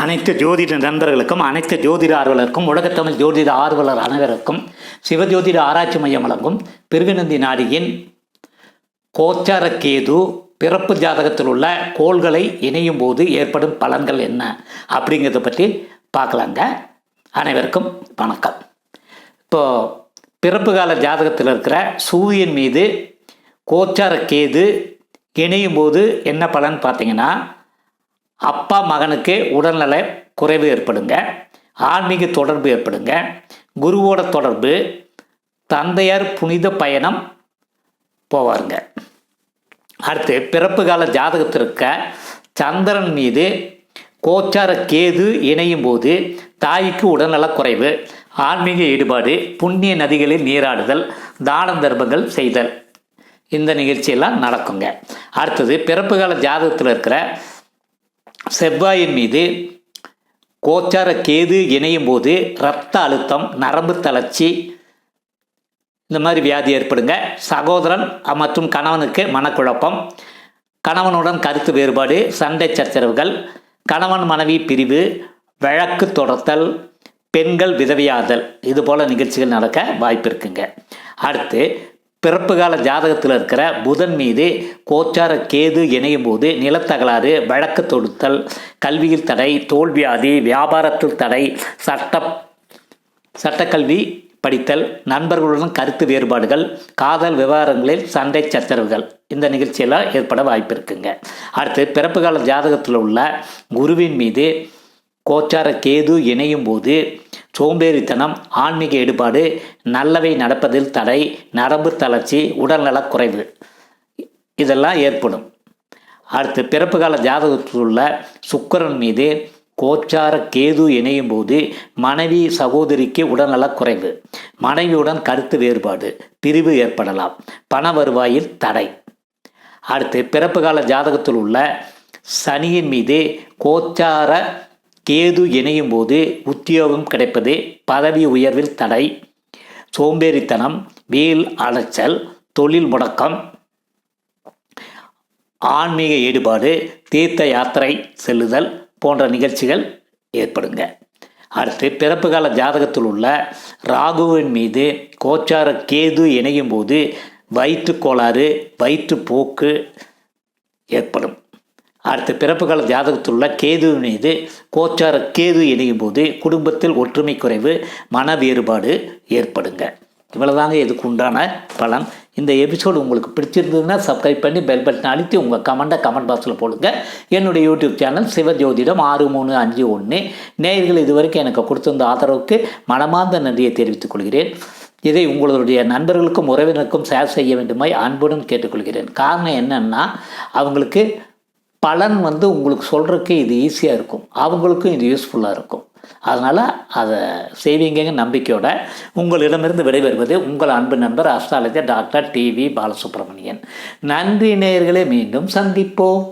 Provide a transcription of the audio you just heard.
அனைத்து ஜோதிட நண்பர்களுக்கும் அனைத்து ஜோதிட ஆர்வலருக்கும் உலகத்தமிழ் ஜோதிட ஆர்வலர் அனைவருக்கும் சிவஜோதிட ஆராய்ச்சி மையம் வழங்கும் பிரிவினந்தி நாடியின் கோச்சார கேது பிறப்பு ஜாதகத்தில் உள்ள கோள்களை இணையும் போது ஏற்படும் பலன்கள் என்ன அப்படிங்கிறத பற்றி பார்க்கலாங்க. அனைவருக்கும் வணக்கம். இப்போது பிறப்பு கால ஜாதகத்தில் இருக்கிற சூரியன் மீது கோச்சார கேது இணையும் போது என்ன பலன் பார்த்தீங்கன்னா அப்பா மகனுக்கு உடல்நல குறைவு ஏற்படுங்க ஆன்மீக தொடர்பு ஏற்படுங்க குருவோட தொடர்பு தந்தையார் புனித பயணம் போவாருங்க. அடுத்து பிறப்பு கால ஜாதகத்திற்க சந்திரன் மீது கோச்சார கேது இணையும் போது தாய்க்கு உடல்நலக் குறைவு ஆன்மீக ஈடுபாடு புண்ணிய நதிகளில் நீராடுதல் தான தர்மங்கள் செய்தல். இந்த நிகழ்ச்சியெல்லாம் நடக்குங்க. அடுத்தது பிறப்பு கால ஜாதகத்தில் இருக்கிற செவ்வாயின் மீது கோச்சார கேது இணையும் போது ரத்த அழுத்தம் நரம்பு தளர்ச்சி இந்த மாதிரி வியாதி ஏற்படுங்க. சகோதரன் மற்றும் கணவனுக்கு மனக்குழப்பம் கணவனுடன் கருத்து வேறுபாடு சண்டை சச்சரவுகள் கணவன் மனைவி பிரிவு வழக்கு தொடர்த்தல் பெண்கள் விதவையாதல் இது போல் நிகழ்ச்சிகள் நடக்க வாய்ப்பு இருக்குங்க. அடுத்து பிறப்பு கால ஜாதகத்தில் இருக்கிற புதன் மீது கோச்சார கேது இணையும் போது நிலத்தகலாறு வழக்கு தொடுத்தல் கல்வியில் தடை தோல்வியாதி வியாபாரத்தில் தடை சட்ட சட்டக்கல்வி படித்தல் நண்பர்களுடன் கருத்து வேறுபாடுகள் காதல் விவகாரங்களில் சண்டை சச்சரவுகள். இந்த நிகழ்ச்சியெல்லாம் ஏற்பட வாய்ப்பு இருக்குங்க. அடுத்து பிறப்பு கால ஜாதகத்தில் உள்ள குருவின் மீது கோச்சார கேது இணையும் போது சோம்பேறித்தனம் ஆன்மீக ஈடுபாடு நல்லவை நடப்பதில் தடை நரம்பு தளர்ச்சி உடல்நலக் குறைவு. இதெல்லாம் ஏற்படும். அடுத்து பிறப்பு கால ஜாதகத்தில் உள்ள சுக்கரன் மீது கோச்சார கேது இணையும் போது மனைவி சகோதரிக்கு உடல்நலக் குறைவு. மனைவியுடன் கருத்து வேறுபாடு பிரிவு ஏற்படலாம். பண வருவாயில் தடை. அடுத்து பிறப்பு கால ஜாதகத்தில் உள்ள சனியின் மீது கோச்சார கேது இணையும் போது உத்தியோகம் கிடைப்பது பதவி உயர்வில் தடை சோம்பேறித்தனம் வேல் அலைச்சல் தொழில் முடக்கம் ஆன்மீக ஈடுபாடு தீர்த்த யாத்திரை செல்லுதல் போன்ற நிகழ்ச்சிகள் ஏற்படுங்க. அடுத்து பிறப்பு கால ஜாதகத்தில் உள்ள ராகுவின் மீது கோச்சார கேது இணையும் போது வயிற்று கோளாறு வயிற்றுப்போக்கு ஏற்படும். அடுத்து பிறப்பு கால கேது மீது கோச்சார கேது இணையும் போது குடும்பத்தில் ஒற்றுமை குறைவு மன வேறுபாடு ஏற்படுங்க. இவ்வளோதாங்க இதுக்கு உண்டான பலன். இந்த எபிசோடு உங்களுக்கு பிடிச்சிருந்ததுன்னா சப்ஸ்கிரைப் பண்ணி பெல் பட்டன் அழுத்தி உங்கள் கமெண்ட்டை கமெண்ட் பாக்ஸில் போடுங்க. என்னுடைய யூடியூப் சேனல் சிவஜோதிடம் ஆறு மூணு அஞ்சு ஒன்று நேயர்கள் இதுவரைக்கும் எனக்கு கொடுத்திருந்த ஆதரவுக்கு மனமார்ந்த நன்றியை தெரிவித்துக் கொள்கிறேன். இதை உங்களுடைய நண்பர்களுக்கும் உறவினருக்கும் ஷேர் செய்ய வேண்டுமாய் அன்புடன் கேட்டுக்கொள்கிறேன். காரணம் என்னன்னா அவங்களுக்கு பலன் வந்து உங்களுக்கு சொல்கிறதுக்கு இது ஈஸியாக இருக்கும். அவங்களுக்கும் இது யூஸ்ஃபுல்லாக இருக்கும். அதனால் அதை செய்வீங்க நம்பிக்கையோட உங்களிடமிருந்து விடைபெறுவது உங்கள் அன்பு நண்பர் அஸ்ட்ராலஜர் டாக்டர் டிவி பாலசுப்ரமணியன். நன்றி நேயர்களே மீண்டும் சந்திப்போம்.